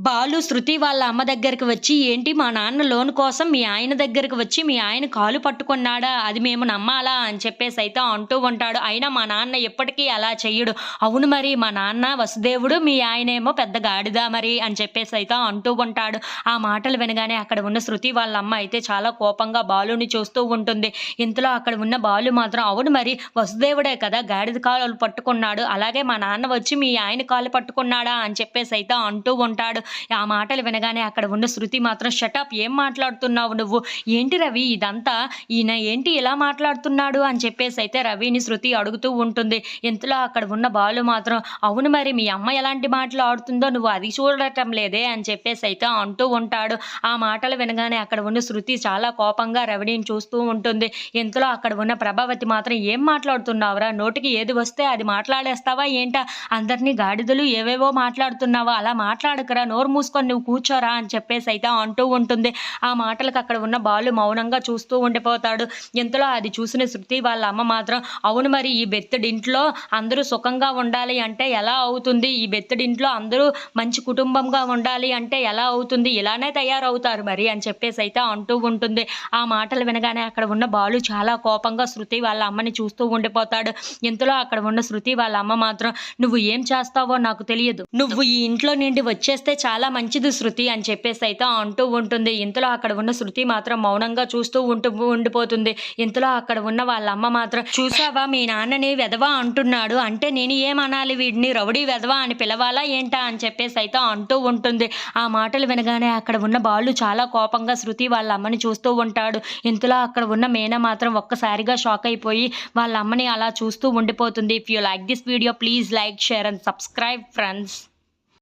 బాలు శృతి వాళ్ళ అమ్మ దగ్గరికి వచ్చి ఏంటి మా నాన్న లోన్ కోసం మీ ఆయన దగ్గరికి వచ్చి మీ ఆయన కాలు పట్టుకున్నాడా? అది మేము నమ్మాలా? అని చెప్పేసి అయితే అంటూ ఉంటాడు. అయినా మా నాన్న ఎప్పటికీ అలా చెయ్యడు. అవును మరి మా నాన్న వసుదేవుడు మీ ఆయనేమో పెద్ద గాడిద మరి అని చెప్పేసి అయితే అంటూ ఉంటాడు. ఆ మాటలు వినగానే అక్కడ ఉన్న శృతి వాళ్ళ అమ్మ అయితే చాలా కోపంగా బాలుని చూస్తూ ఉంటుంది. ఇంతలో అక్కడ ఉన్న బాలు మాత్రం అవును మరి వసుదేవుడే కదా గాడిద కాలు పట్టుకున్నాడు. అలాగే మా నాన్న వచ్చి మీ ఆయన కాలు పట్టుకున్నాడా? అని చెప్పేసి అయితే అంటూ ఉంటాడు. ఆ మాటలు వినగానే అక్కడ ఉన్న శృతి మాత్రం షటప్ ఏం మాట్లాడుతున్నావు నువ్వు? ఏంటి రవి ఇదంతా? ఈయన ఏంటి ఇలా మాట్లాడుతున్నాడు? అని చెప్పేసి అయితే రవిని శృతి అడుగుతూ ఉంటుంది. ఇంతలో అక్కడ ఉన్న బాలు మాత్రం అవును మరి మీ అమ్మ ఎలాంటి మాటలు ఆడుతుందో నువ్వు అది చూడటం లేదే? అని చెప్పేసి అయితే అంటూ ఉంటాడు. ఆ మాటలు వినగానే అక్కడ ఉన్న శృతి చాలా కోపంగా రవిని చూస్తూ ఉంటుంది. ఇంతలో అక్కడ ఉన్న ప్రభావతి మాత్రం ఏం మాట్లాడుతున్నావురా? నోటికి ఏది వస్తే అది మాట్లాడేస్తావా ఏంటా? అందరినీ గాడిదలు ఏవేవో మాట్లాడుతున్నావా? అలా మాట్లాడకరా నోరు మూసుకొని నువ్వు కూర్చోరా అని చెప్పేసి అయితే అంటూ ఉంటుంది. ఆ మాటలకు అక్కడ ఉన్న బాలు మౌనంగా చూస్తూ ఉండిపోతాడు. ఇంతలో అది చూసిన శృతి వాళ్ళ అమ్మ మాత్రం అవును మరి ఈ బెత్తడింట్లో అందరూ సుఖంగా ఉండాలి అంటే ఎలా అవుతుంది? ఈ బెత్తడింట్లో అందరూ మంచి కుటుంబంగా ఉండాలి అంటే ఎలా అవుతుంది? ఇలానే తయారవుతారు మరి అని చెప్పేసి అయితే అంటూ ఉంటుంది. ఆ మాటలు వినగానే అక్కడ ఉన్న బాలు చాలా కోపంగా శృతి వాళ్ళ అమ్మని చూస్తూ ఉండిపోతాడు. ఇంతలో అక్కడ ఉన్న శృతి వాళ్ళ అమ్మ మాత్రం నువ్వు ఏం చేస్తావో నాకు తెలియదు. నువ్వు ఈ ఇంట్లో నుండి వచ్చేస్తే చాలా మంచిది శృతి అని చెప్పేసి అయితే అంటూ ఉంటుంది. ఇంతలో అక్కడ ఉన్న శృతి మాత్రం మౌనంగా చూస్తూ ఉంటూ ఉండిపోతుంది. ఇంతలో అక్కడ ఉన్న వాళ్ళ అమ్మ మాత్రం చూసావా మీ నాన్నని వెధవా అంటున్నాడు. అంటే నేను ఏమనాలి వీడిని? రౌడీ వెధవా అని పిలవాలా ఏంటా? అని చెప్పేసి అయితే అంటూ ఉంటుంది. ఆ మాటలు వినగానే అక్కడ ఉన్న బాలు చాలా కోపంగా శృతి వాళ్ళ అమ్మని చూస్తూ ఉంటాడు. ఇంతలో అక్కడ ఉన్న మేన మాత్రం ఒక్కసారిగా షాక్ అయిపోయి వాళ్ళ అమ్మని అలా చూస్తూ ఉండిపోతుంది. If you like this video please like share and subscribe friends